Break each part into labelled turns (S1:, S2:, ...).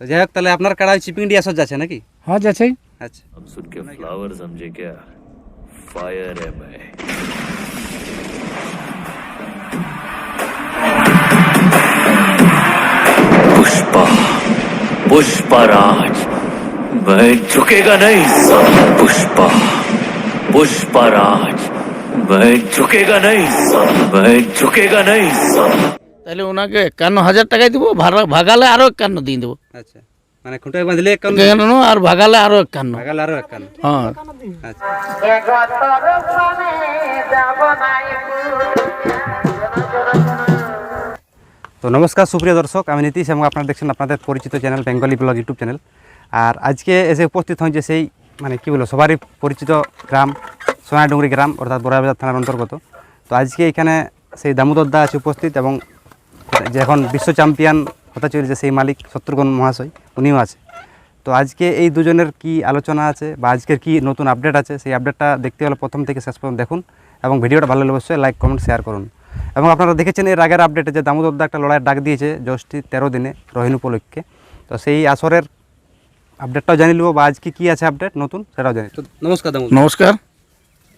S1: তো যাই হোক তাহলে আপনার কাড়া ওই চিপিং ডিয়া সজ্জা যাচ্ছে নাকি
S2: হ্যাঁ যাচ্ছেই
S1: আচ্ছা
S3: अब सुन के फ्लावर समझे क्या फायर है मैं पुष्पा पुष्पराज मैं झुकेगा नहीं साला पुष्पा पुष्पराज मैं झुकेगा नहीं साला मैं झुकेगा नहीं साला
S2: তাহলে ওনাকে একান্ন হাজার টাকাই দেবো ভাগালে আরও একান্ন দিয়ে দেবো।
S1: আচ্ছা মানে খুঁটায় বাঁধলে একান্ন?
S2: আর ভাগালে আরও একান্ন।
S1: ভাগাল আরও একান্ন।
S2: হ্যাঁ।
S1: আচ্ছা। তো নমস্কার সুপ্রিয় দর্শক আমি নীতিশ এবং আপনারা দেখছেন আপনাদের পরিচিত channel Bengali blog YouTube channel. আর আজকে এসে উপস্থিত হয়েছে সেই মানে কি বলব সবারই পরিচিত গ্রাম সোনাডুঙ্গরি গ্রাম অর্থাৎ বড়াবাজার থানার অন্তর্গত। তো আজকে এখানে সেই দামোদর দা আছে উপস্থিত এবং যে এখন বিশ্ব চ্যাম্পিয়ন হতে চলেছে সেই মালিক শত্রুঘ্ন মহাশয় উনিও আছে। তো আজকে এই দুজনের কি আলোচনা আছে বা আজকের কি নতুন আপডেট আছে সেই আপডেটটা দেখতে হলে প্রথম থেকে শেষ পর্যন্ত দেখুন এবং ভিডিওটা ভালো লাগলে অবশ্যই লাইক কমেন্ট শেয়ার করুন। এবং আপনারা দেখেছেন এর আগের আপডেটে যে দামোদর দা একটা লড়াইয়ের ডাক দিয়েছে জ্যৈষ্ঠী তেরো দিনে রহিন উপলক্ষে। তো সেই আসরের আপডেটটাও জানি নেব বা আজকে কী আছে আপডেট নতুন সেটাও জানি তো নমস্কার দামোদর
S2: নমস্কার।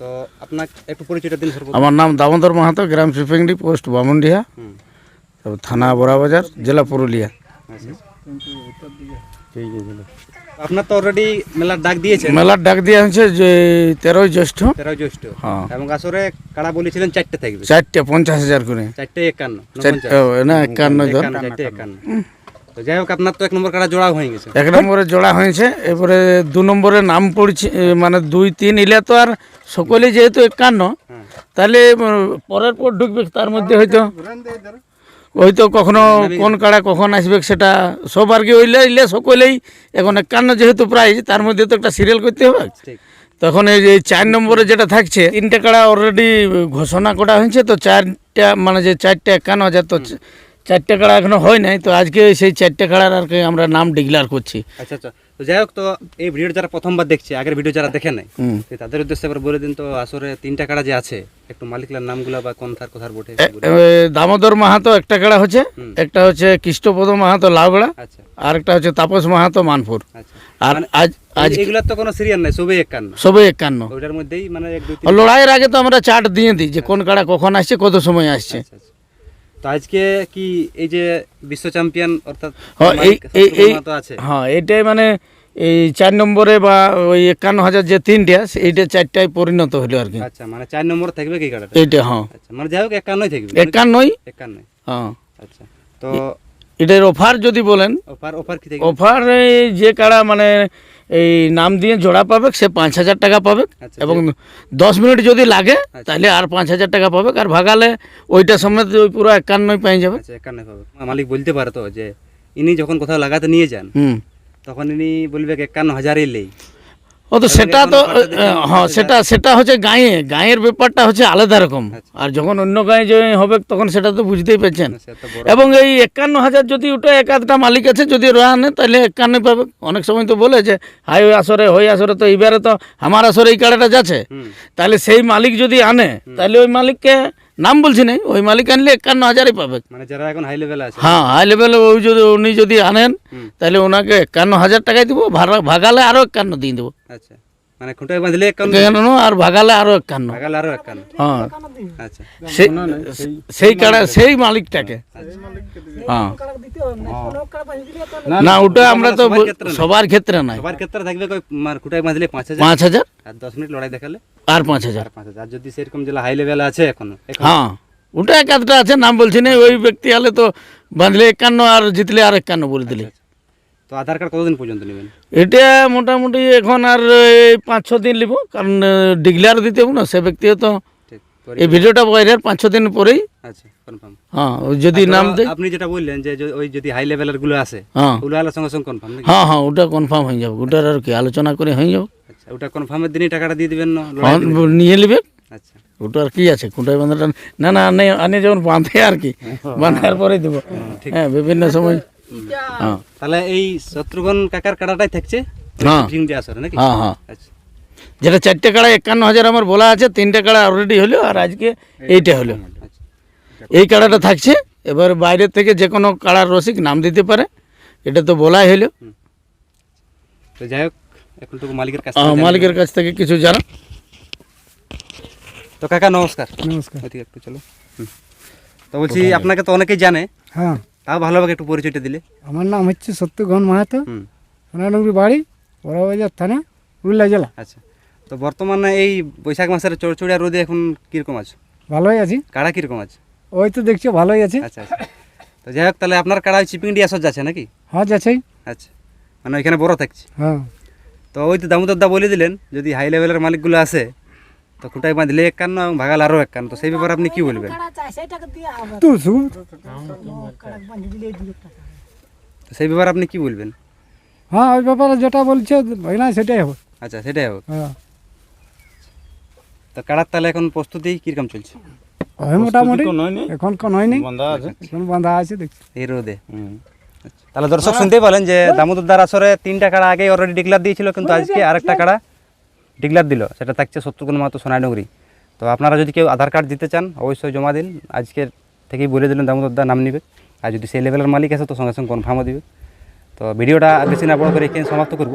S1: তো আপনাকে একটু পরিচয়টা দিন
S2: আমার নাম দামোদর মাহাতো গ্রাম শিপিংডি পোস্ট বামুনডিহা।
S1: হুম।
S2: তারপর থানা বড়াবাজার জেলা পুরুলিয়া।
S1: আপনার তো অলরেডি মেলার ডাক দিয়েছে
S2: মেলার ডাক দেওয়া হয়েছে যে তেরোই জ্যৈষ্ঠ।
S1: তেরো জ্যৈষ্ঠ।
S2: হ্যাঁ।
S1: এবং আসরে কাড়া বলেছিলেন চারটে থাকবে
S2: চারটে পঞ্চাশ হাজার করে।
S1: চারটে একান্ন না
S2: একান্ন
S1: চারটে একান্ন। তো যাই হোক আপনার তো এক নম্বর কাড়া জোড়াও হয়ে গেছে।
S2: এক নম্বরে জোড়া হয়েছে এবারে দু নম্বরে নাম পড়ছে মানে দুই তিন ইলে তো আর সকলেই যেহেতু একান্ন
S1: হ্যাঁ।
S2: তাহলে পরের পর ঢুকবে তার মধ্যে হয়তো হয়তো কখনো কোন কাড়া কখন আসবে সেটা সব আর কি ওইলে ইলে সকলেই এখন একান্ন যেহেতু প্রাইজ তার মধ্যে তো একটা সিরিয়াল করতে হবে। তখন এই যে চার নম্বরে যেটা থাকছে তিনটে কাড়া অলরেডি ঘোষণা করা হয়েছে তো চারটা মানে যে চারটে একান্ন হাজার তো চারটে কাড়া এখনও হয় নাই তো আজকে সেই চারটে কাড়ার আর কি আমরা নাম ডিক্লেয়ার করছি।
S1: আচ্ছা আচ্ছা। তো যাই হোক তো এই ভিডিওটা যারা প্রথমবার দেখছে আগের ভিডিও যারা দেখে নাই তাদের উদ্দেশ্যে এবার বলে দিন তো আসরে তিনটা কাড়া যে আছে একটু মালিকলার নামগুলো বা কোন থার কোথার বটে
S2: দামোদর মাহাতো একটা কাড়া হচ্ছে একটা হচ্ছে কৃষ্ণপদ মাহাতো লাউগড়া
S1: আচ্ছা।
S2: আর একটা হচ্ছে তাপস মাহাতো মানপুর
S1: আচ্ছা।
S2: আর আজ আজ
S1: এগুলার তো কোনো সিরিয়াল নাই সবই একান্ন।
S2: সবে একান্ন।
S1: ওইটার মধ্যেই মানে
S2: লড়াইয়ের আগে তো আমরা চার্ট দিয়ে দিই যে কোন কাড়া কখন আসছে কত সময় আসছে।
S1: আচ্ছা তো আজকে কি এই যে বিশ্ব চ্যাম্পিয়ন অর্থাৎ
S2: হ্যাঁ এই
S1: মালিক
S2: এই এই
S1: শত্রুঘ্ন তো আছে?
S2: হ্যাঁ এটাই মানে এই চার নম্বরে বা ওই একান্ন হাজার যে তিনটা এইটা চারটায় পরিণত হলো আর কি।
S1: আচ্ছা মানে চার নম্বর থাকবে কি
S2: এইটা হ্যাঁ।
S1: আচ্ছা মানে যাই হোক একান্নই থাকবে।
S2: একান্নই?
S1: একান্ন
S2: হ্যাঁ।
S1: আচ্ছা তো
S2: এটার অফার যদি বলেন।
S1: অফার অফার কি থাকবে?
S2: অফার এই যে কাড়া মানে এই নাম দিয়ে জোড়া পাবে সে পাঁচ হাজার টাকা পাবে
S1: আচ্ছা,
S2: এবং দশ মিনিট যদি লাগে তাহলে আর পাঁচ হাজার টাকা পাবে আর ভাগালে ওইটা সমেত ওই পুরো একান্নই পেয়ে যাবে।
S1: আচ্ছা একান্ন পাবে মালিক বলতে পারে তো যে ইনি যখন কোথাও লাগাতে নিয়ে যান
S2: হুম।
S1: তখন ইনি বলবে একান্ন হাজারই লেই।
S2: ও তো সেটা তো হ্যাঁ সেটা সেটা হচ্ছে গাঁয়ে গাঁয়ের ব্যাপারটা হচ্ছে আলাদা রকম।
S1: আচ্ছা।
S2: আর যখন অন্য গাঁয়ে যে হবে তখন সেটা তো বুঝতেই পারছেন।
S1: বড়।
S2: এবং এই একান্ন হাজার যদি ওটা এক আধটা মালিক আছে যদি রোয়া আনে তাহলে একান্ন পাবে। অনেক সময় তো বলে যে হাই ওই আসরে হই আসরে তো এইবারে তো আমার আসরে এই কাড়াটা যাচ্ছে। তাহলে সেই মালিক যদি আনে তাহলে ওই মালিককে নাম বলছি না ওই মালিক আনলে একান্ন হাজারই পাবে।
S1: মানে যারা এখন হাই লেভেল আছে।
S2: হ্যাঁ হাই লেভেলে ওই যদি উনি যদি আনেন তাহলে ওনাকে একান্ন হাজার টাকাই দেবো ভাগালে আরও একান্ন দিয়ে দেবো।
S1: আচ্ছা। মানে খুঁটায় বাঁধলে একান্ন।
S2: আর ভাগালে আরও একান্ন।
S1: লাগালে আরও একান্ন।
S2: হ্যাঁ।
S1: আচ্ছা।
S2: সেই সেই কাড়া সেই মালিকটাকে। হ্যাঁ। না ওটা আমরা তো
S1: সবার ক্ষেত্রে
S2: সবার ক্ষেত্রে নাই।
S1: সবার ক্ষেত্রে থাকবে খুঁটায় বাঁধলে পাঁচ হাজার।
S2: পাঁচ হাজার?
S1: আর দশ মিনিট লড়াই দেখালে?
S2: আর পাঁচ হাজার।
S1: পাঁচ হাজার। যদি সেরকম যেটা হাই লেভেল আছে এখনও?
S2: হ্যাঁ। ওটা এক আধটা আছে নাম বলছি না ওই ব্যক্তি হলে তো বাঁধলে একান্ন আর জিতলে আর একান্ন বলে দিলে।
S1: তো আধার কার্ড কতদিন পর্যন্ত নেবেন?
S2: এটা মোটামুটি এখন আর এই পাঁচ ছ দিন নিব কারণ ডিক্লেয়ার দিতে হবে না সে ব্যক্তি তো এই ভিডিওটা বাইরের পাঁচ ছ দিন পরেই।
S1: আচ্ছা কনফার্ম
S2: হ্যাঁ ওই যদি নাম দেয়
S1: আপনি যেটা বললেন যে ওই যদি হাই লেভেলেরগুলো আছে
S2: হ্যাঁ।
S1: ওগুলো সঙ্গে সঙ্গে কনফার্ম
S2: হ্যাঁ হ্যাঁ ওটা কনফার্ম হয়ে যাবে ওটার আর কি আলোচনা করে হয়ে যাবে।
S1: আচ্ছা ওটা কনফার্মের দিনই টাকাটা দিয়ে দিবেন না
S2: হ্যাঁ, নিয়ে নেবে।
S1: আচ্ছা।
S2: ওটা আর কি আছে খুঁটাই বাঁধাটা না না আনে আনে যেমন বাঁধে আর কি বাঁধার পরে দেবো। হ্যাঁ বিভিন্ন সময় হ্যাঁ
S1: তাহলে এই শত্রুঘ্ন কাকার কাটাটাই থাকছে?
S2: হ্যাঁ।
S1: নাকি?
S2: হ্যাঁ হ্যাঁ।
S1: আচ্ছা।
S2: যেটা চারটে কাড়া একান্ন হাজার আমার বলা আছে তিনটে কাড়া অলরেডি হলো আর আজকে এইটা হলো। এই কাড়াটা থাকছে এবার বাইরের থেকে যে কোনো কাড়ার রসিক নাম দিতে পারে এটা তো বলাই হইল
S1: তো যাই হোক এখন তো মালিকের কাছে
S2: মালিকের কাছ থেকে কিছু জানা
S1: তো কাকা নমস্কার।
S4: নমস্কার।
S1: একটু চলো। হুম। তো বলছি আপনাকে তো অনেকেই জানে।
S4: হ্যাঁ।
S1: তাও ভালোভাবে একটু পরিচয়টা দিলে।
S4: আমার নাম হচ্ছে সত্যঘন মাহাতো।
S1: হুম।
S4: সোনাডুঙ্গরি বাড়ি বড়বাজার থানা পুরুলিয়া জেলা।
S1: আচ্ছা। তো বর্তমানে এই বৈশাখ মাসের চড়চড়িয়া রোদে এখন কীরকম আছে?
S4: ভালোই আছি।
S1: কাড়া কীরকম আছে?
S4: ওই তো দেখছ ভালোই আছে।
S1: আচ্ছা আচ্ছা। তো যাই হোক তাহলে আপনার কাড়া চিপিং ডিয়াস যাচ্ছে নাকি?
S4: হ্যাঁ যাচ্ছেই।
S1: আচ্ছা। মানে ওইখানে বড় থাকছে।
S4: হ্যাঁ।
S1: তো ওই তো দামোদর দা বলে দিলেন যদি হাই লেভেলের মালিকগুলো আসে তো খুঁটাই বাঁধলে এক কান এবং ভাগাল আরও এক কান তো সেই ব্যাপারে আপনি কি বলবেন?
S4: তো
S1: সেই ব্যাপারে আপনি কি বলবেন?
S4: হ্যাঁ ওই ব্যাপারে যেটা বলছে ভাই না সেটাই হবে
S1: আচ্ছা সেটাই হোক।
S4: হ্যাঁ।
S1: তো কাড়ার তাহলে এখন প্রস্তুতি কীরকম চলছে?
S4: মোটামুটি এখন কোন হয়নি এখন বাঁধা আছে। দেখছি।
S1: এই রোদে আচ্ছা। তাহলে দর্শক শুনতেই পেলেন যে দামোদর দার আসরে তিনটা কাড়া আগেই অলরেডি ডিক্লার দিয়েছিল কিন্তু আজকে আরেকটা কাড়া ডিক্লার দিল, সেটা থাকছে শত্রুঘ্ন মাহাতো সোনাডুঙ্গরি তো আপনারা যদি কেউ আধার কার্ড দিতে চান, অবশ্যই জমা দিন। আজকের থেকেই বলে দিলেন দামোদর দা নাম নিবে। আর যদি সেই লেভেলের মালিক আছে, তো সঙ্গে সঙ্গে কনফার্মও দিবে। তো ভিডিওটা আর বেশি না বড় করে এখানে সমাপ্ত করব।